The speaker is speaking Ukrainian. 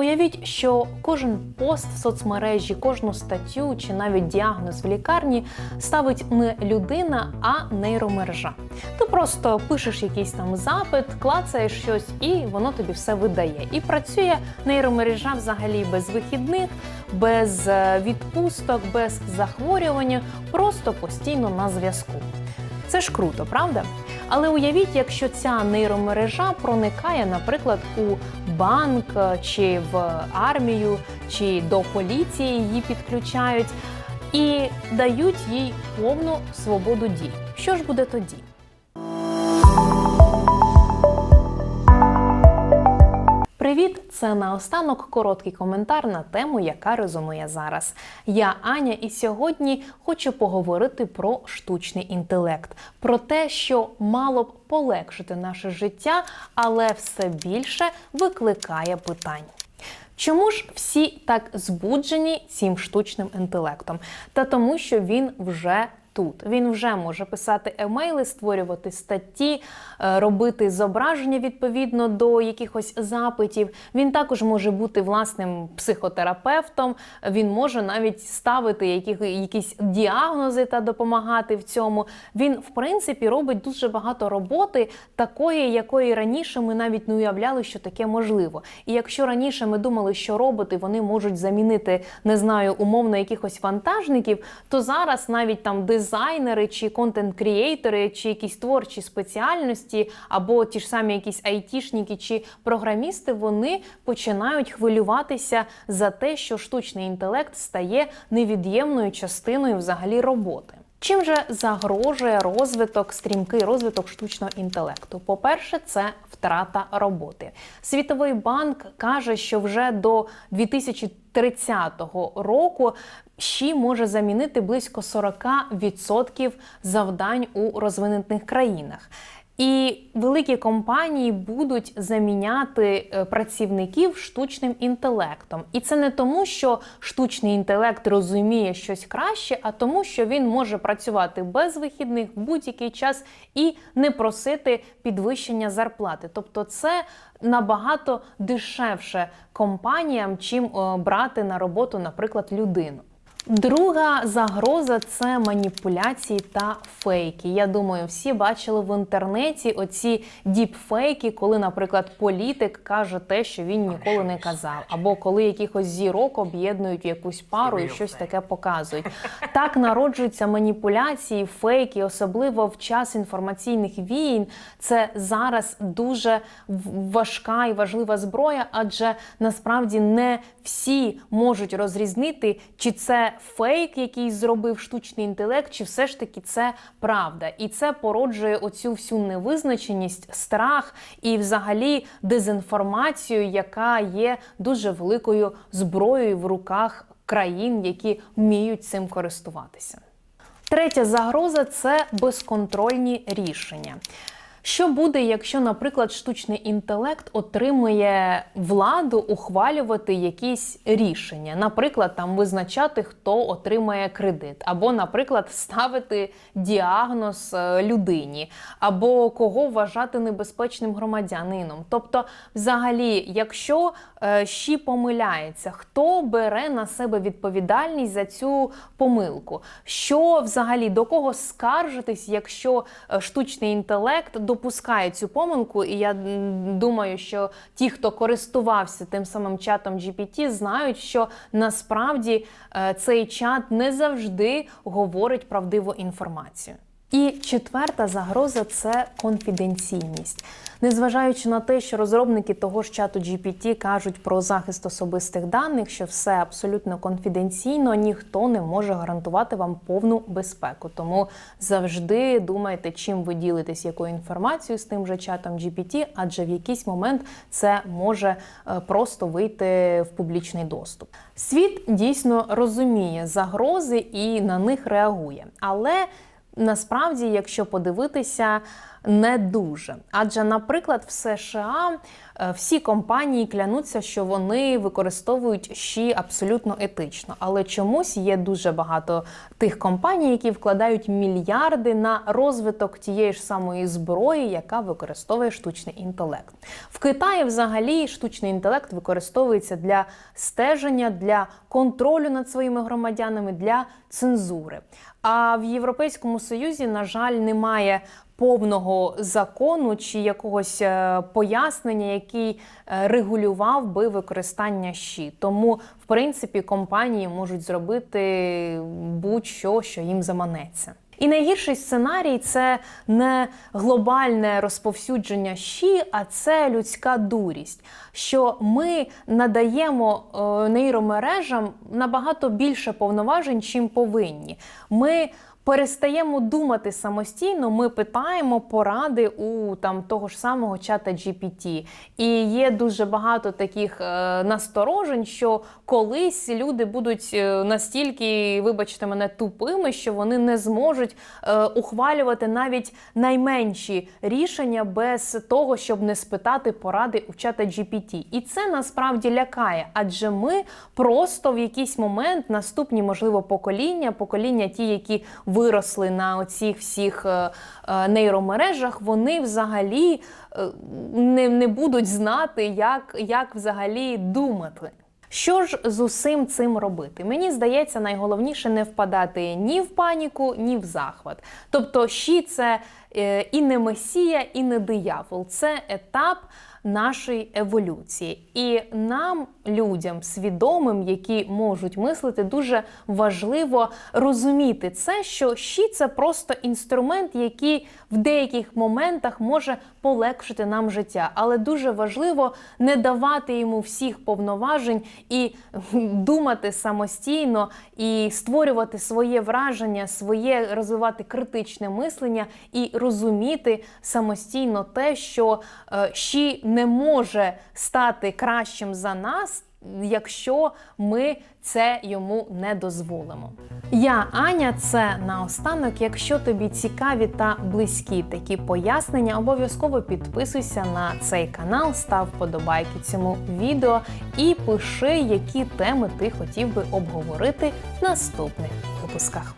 Уявіть, що кожен пост в соцмережі, кожну статтю чи навіть діагноз в лікарні ставить не людина, а нейромережа. Ти просто пишеш якийсь там запит, клацаєш щось, і воно тобі все видає. І працює нейромережа взагалі без вихідних, без е, відпусток, без захворювання, просто постійно на зв'язку. Це ж круто, правда? Але уявіть, якщо ця нейромережа проникає, наприклад, у банк е, чи в армію, чи до поліції її підключають і дають їй повну свободу дій. Що ж буде тоді? Це наостанок короткий коментар на тему, яка резонує зараз. Я Аня, і сьогодні хочу поговорити про штучний інтелект, про те, що мало б полегшити наше життя, але все більше викликає питань. Чому ж всі так збуджені цим штучним інтелектом? Та тому, що він вже тут. Він вже може писати емейли, створювати статті, е, робити зображення відповідно до якихось запитів. Він також може бути власним психотерапевтом. Він може навіть ставити якісь діагнози та допомагати в цьому. Він, в принципі, робить дуже багато роботи, такої, якої раніше ми навіть не уявляли, що таке можливо. І якщо раніше ми думали, що роботи вони можуть замінити, не знаю, умовно якихось вантажників, то зараз навіть там дизайнери чи контент-крієйтори, чи якісь творчі спеціальності, або ті ж самі якісь айтішники чи програмісти, вони починають хвилюватися за те, що штучний інтелект стає невід'ємною частиною взагалі роботи. Чим же загрожує розвиток, стрімкий розвиток штучного інтелекту? По-перше, це втрата роботи. Світовий банк каже, що вже до 2030 року ЩІ може замінити близько 40% завдань у розвинених країнах. І великі компанії будуть заміняти е, працівників штучним інтелектом. І це не тому, що штучний інтелект розуміє щось краще, а тому, що він може працювати без вихідних в будь-який час і не просити підвищення зарплати. Тобто, це набагато дешевше компаніям, чим е, брати на роботу, наприклад, людину. Друга загроза це маніпуляції та фейки. Я думаю, всі бачили в інтернеті оці діпфейки, коли, наприклад, політик каже те, що він ніколи не казав, або коли якихось зірок об'єднують якусь пару і щось таке показують. Так народжуються маніпуляції, фейки, особливо в час інформаційних війн. Це зараз дуже важка і важлива зброя, адже насправді не всі можуть розрізнити, чи це фейк, який зробив штучний інтелект, чи все ж таки це правда. І це породжує оцю всю невизначеність, страх і взагалі дезінформацію, яка є дуже великою зброєю в руках країн, які вміють цим користуватися. Третя загроза це безконтрольні рішення. Що буде, якщо, наприклад, штучний інтелект отримує владу ухвалювати якісь рішення, наприклад, там визначати, хто отримає кредит, або, наприклад, ставити діагноз е, людині, або кого вважати небезпечним громадянином. Тобто, взагалі, якщо е, щі помиляється, хто бере на себе відповідальність за цю помилку? Що взагалі до кого скаржитись, якщо е, штучний інтелект допускає цю помилку? І я думаю, що ті, хто користувався тим самим чатом GPT, знають, що насправді е, цей чат не завжди говорить правдиву інформацію. І четверта загроза це конфіденційність. Незважаючи на те, що розробники того ж чату GPT кажуть про захист особистих даних, що все абсолютно конфіденційно, ніхто не може гарантувати вам повну безпеку. Тому завжди думайте, чим ви ділитесь якою інформацією з тим же чатом GPT, адже в якийсь момент це може е, просто вийти в публічний доступ. Світ дійсно розуміє загрози і на них реагує, але Насправді, якщо подивитися, не дуже. Адже, наприклад, в США е, всі компанії клянуться, що вони використовують щі абсолютно етично. Але чомусь є дуже багато тих компаній, які вкладають мільярди на розвиток тієї ж самої зброї, яка використовує штучний інтелект. В Китаї взагалі штучний інтелект використовується для стеження, для контролю над своїми громадянами, для цензури. А в Європейському Союзі, на жаль, немає повного закону чи якогось е, пояснення, який е, регулював би використання щі. Тому, в принципі, компанії можуть зробити будь-що, що їм заманеться. І найгірший сценарій це не глобальне розповсюдження щі, а це людська дурість. Що ми надаємо е, нейромережам набагато більше повноважень, чим повинні. Ми перестаємо думати самостійно, ми питаємо поради у там того ж самого чата GPT. І є дуже багато таких е, насторожень, що колись люди будуть е, настільки, вибачте мене, тупими, що вони не зможуть е, ухвалювати навіть найменші рішення без того, щоб не спитати поради у чата GPT. І це насправді лякає, адже ми просто в якийсь момент наступні, можливо, покоління, покоління ті, які виросли на оцих всіх е, е, нейромережах, вони взагалі е, не, не будуть знати, як, як взагалі думати. Що ж з усім цим робити? Мені здається, найголовніше не впадати ні в паніку, ні в захват. Тобто, щі це і не месія, і не диявол. Це етап нашої еволюції. І нам, людям свідомим, які можуть мислити, дуже важливо розуміти це, що щі це просто інструмент, який в деяких моментах може полегшити нам життя. Але дуже важливо не давати йому всіх повноважень і думати самостійно, і створювати своє враження, своє розвивати критичне мислення і розуміти самостійно те, що е, не може стати кращим за нас. Якщо ми це йому не дозволимо. Я Аня, це наостанок. Якщо тобі цікаві та близькі такі пояснення, обов'язково підписуйся на цей канал, став подобайки цьому відео і пиши, які теми ти хотів би обговорити в наступних випусках.